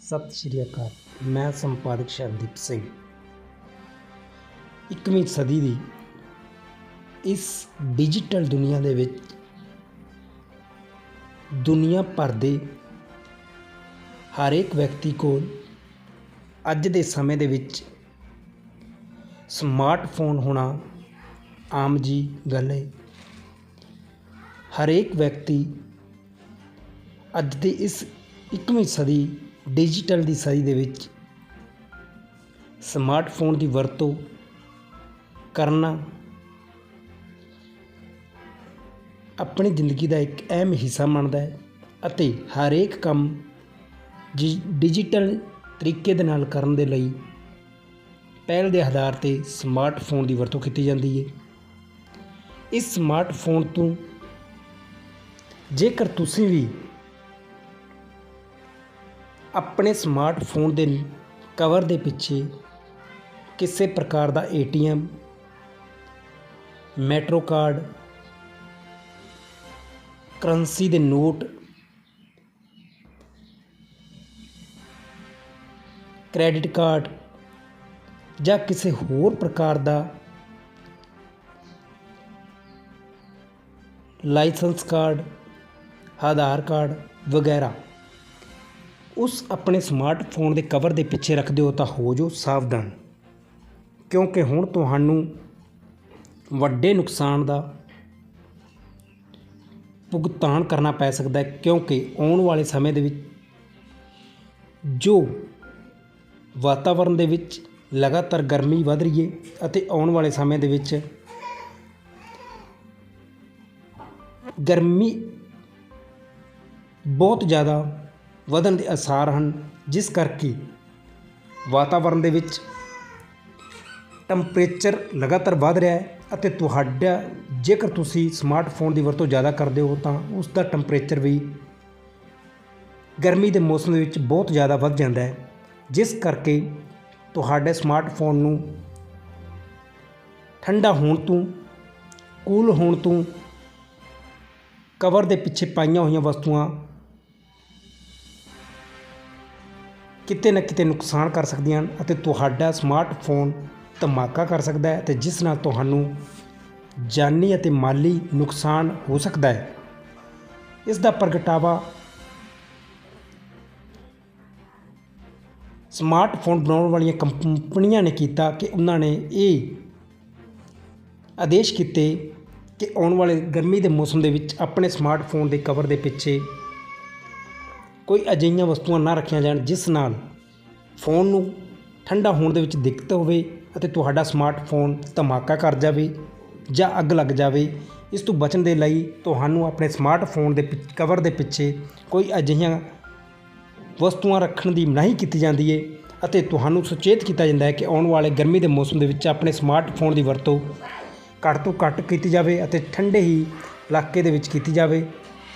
ਸਤਿ ਸ਼੍ਰੀ ਅਕਾਲ। ਮੈਂ ਸੰਪਾਦਕ ਸ਼ਰਦੀਪ ਸਿੰਘ। 21ਵੀਂ ਸਦੀ ਦੀ ਇਸ ਡਿਜੀਟਲ ਦੁਨੀਆ ਦੇ ਵਿੱਚ ਦੁਨੀਆ ਭਰ ਦੇ ਹਰੇਕ ਵਿਅਕਤੀ ਕੋਲ ਅੱਜ ਦੇ ਸਮੇਂ ਦੇ ਵਿੱਚ ਸਮਾਰਟਫੋਨ ਹੋਣਾ ਆਮ ਜੀ ਗੱਲ ਹੈ। ਹਰੇਕ ਵਿਅਕਤੀ ਅੱਜ ਦੀ ਇਸ 21ਵੀਂ ਸਦੀ ਡਿਜੀਟਲ ਦੀ ਸਦੀ ਦੇ ਵਿੱਚ ਸਮਾਰਟਫੋਨ ਦੀ ਵਰਤੋਂ ਕਰਨਾ ਆਪਣੀ ਜ਼ਿੰਦਗੀ ਦਾ ਇੱਕ ਅਹਿਮ ਹਿੱਸਾ ਬਣਦਾ ਹੈ ਅਤੇ ਹਰੇਕ ਕੰਮ ਜੀ ਡਿਜੀਟਲ ਤਰੀਕੇ ਦੇ ਨਾਲ ਕਰਨ ਦੇ ਲਈ ਪਹਿਲ ਦੇ ਆਧਾਰ ਤੇ ਸਮਾਰਟਫੋਨ ਦੀ ਵਰਤੋਂ ਕੀਤੀ ਜਾਂਦੀ ਹੈ। ਇਸ ਸਮਾਰਟਫੋਨ ਤੋਂ ਜੇਕਰ ਤੁਸੀਂ ਵੀ ਆਪਣੇ ਸਮਾਰਟਫੋਨ ਦੇ ਕਵਰ ਦੇ ਪਿੱਛੇ ਕਿਸੇ ਪ੍ਰਕਾਰ ਦਾ ਏਟੀਐਮ ਮੈਟਰੋ ਕਾਰਡ ਕਰੰਸੀ ਦੇ ਨੋਟ ਕ੍ਰੈਡਿਟ ਕਾਰਡ ਜਾਂ ਕਿਸੇ ਹੋਰ ਪ੍ਰਕਾਰ ਦਾ ਲਾਇਸੈਂਸ ਕਾਰਡ ਆਧਾਰ ਕਾਰਡ ਵਗੈਰਾ। ਉਸ ਆਪਣੇ ਸਮਾਰਟਫੋਨ ਦੇ ਕਵਰ ਦੇ ਪਿੱਛੇ ਰੱਖਦੇ ਹੋ ਤਾਂ ਹੋ ਜੋ ਸਾਵਧਾਨ। ਕਿਉਂਕਿ ਹੁਣ ਤੁਹਾਨੂੰ ਵੱਡੇ ਨੁਕਸਾਨ ਦਾ ਭੁਗਤਾਨ ਕਰਨਾ ਪੈ ਸਕਦਾ ਹੈ, ਕਿਉਂਕਿ ਆਉਣ ਵਾਲੇ ਸਮੇਂ ਦੇ ਵਿੱਚ ਜੋ ਵਾਤਾਵਰਣ ਦੇ ਵਿੱਚ ਲਗਾਤਾਰ ਗਰਮੀ ਵਧ ਰਹੀ ਹੈ ਅਤੇ ਆਉਣ ਵਾਲੇ ਸਮੇਂ ਦੇ ਵਿੱਚ ਗਰਮੀ ਬਹੁਤ ਜ਼ਿਆਦਾ ਵਧਣ ਦੇ ਅਸਾਰ ਹਨ, ਜਿਸ ਕਰਕੇ ਵਾਤਾਵਰਣ ਦੇ ਵਿੱਚ ਟੈਂਪਰੇਚਰ ਲਗਾਤਾਰ ਵਧ ਰਿਹਾ ਹੈ ਅਤੇ ਤੁਹਾਡਾ ਜੇਕਰ ਤੁਸੀਂ ਸਮਾਰਟਫੋਨ ਦੀ ਵਰਤੋਂ ਜ਼ਿਆਦਾ ਕਰਦੇ ਹੋ ਤਾਂ ਉਸ ਦਾ ਟੈਂਪਰੇਚਰ ਵੀ ਗਰਮੀ ਦੇ ਮੌਸਮ ਦੇ ਵਿੱਚ ਬਹੁਤ ਜ਼ਿਆਦਾ ਵੱਧ ਜਾਂਦਾ ਹੈ, ਜਿਸ ਕਰਕੇ ਤੁਹਾਡੇ ਸਮਾਰਟਫੋਨ ਨੂੰ ਠੰਡਾ ਹੋਣ ਤੋਂ ਕੂਲ ਹੋਣ ਤੋਂ ਕਵਰ ਦੇ ਪਿੱਛੇ ਪਾਈਆਂ ਹੋਈਆਂ ਵਸਤੂਆਂ ਕਿਤੇ ਨਾ ਕਿਤੇ ਨੁਕਸਾਨ ਕਰ ਸਕਦੀਆਂ ਹਨ ਅਤੇ ਤੁਹਾਡਾ ਸਮਾਰਟਫੋਨ ਧਮਾਕਾ ਕਰ ਸਕਦਾ ਹੈ ਤੇ ਜਿਸ ਨਾਲ ਤੁਹਾਨੂੰ ਜਾਨੀ ਅਤੇ ਮਾਲੀ ਨੁਕਸਾਨ ਹੋ ਸਕਦਾ ਹੈ। ਇਸ ਦਾ ਪ੍ਰਗਟਾਵਾ ਸਮਾਰਟਫੋਨ ਬਣਾਉਣ ਵਾਲੀਆਂ ਕੰਪਨੀਆਂ ਨੇ ਕੀਤਾ ਕਿ ਉਹਨਾਂ ਨੇ ਇਹ ਆਦੇਸ਼ ਕੀਤੇ ਕਿ ਆਉਣ ਵਾਲੇ ਗਰਮੀ ਦੇ ਮੌਸਮ ਦੇ ਵਿੱਚ ਆਪਣੇ ਸਮਾਰਟਫੋਨ ਦੇ ਕਵਰ ਦੇ ਪਿੱਛੇ ਕੋਈ ਅਜਿਹੀਆਂ ਵਸਤੂਆਂ ਨਾ ਰੱਖੀਆਂ ਜਾਣ ਜਿਸ ਨਾਲ ਫੋਨ ਨੂੰ ਠੰਡਾ ਹੋਣ ਦੇ ਵਿੱਚ ਦਿੱਕਤ ਹੋਵੇ ਅਤੇ ਤੁਹਾਡਾ ਸਮਾਰਟਫੋਨ ਧਮਾਕਾ ਕਰ ਜਾਵੇ ਜਾਂ ਅੱਗ ਲੱਗ ਜਾਵੇ, ਇਸ ਤੋਂ ਬਚਣ ਦੇ ਲਈ ਤੁਹਾਨੂੰ ਆਪਣੇ ਸਮਾਰਟਫੋਨ ਦੇ ਪਿ- ਕਵਰ ਦੇ ਪਿੱਛੇ ਕੋਈ ਅਜਿਹੀਆਂ ਵਸਤੂਆਂ ਰੱਖਣ ਦੀ ਮਨਾਹੀ ਕੀਤੀ ਜਾਂਦੀ ਹੈ ਅਤੇ ਤੁਹਾਨੂੰ ਸੁਚੇਤ ਕੀਤਾ ਜਾਂਦਾ ਹੈ ਕਿ ਆਉਣ ਵਾਲੇ ਗਰਮੀ ਦੇ ਮੌਸਮ ਦੇ ਵਿੱਚ ਆਪਣੇ ਸਮਾਰਟਫੋਨ ਦੀ ਵਰਤੋਂ ਘੱਟ ਤੋਂ ਘੱਟ ਕੀਤੀ ਜਾਵੇ ਅਤੇ ਠੰਡੇ ਹੀ ਇਲਾਕੇ ਦੇ ਵਿੱਚ ਕੀਤੀ ਜਾਵੇ।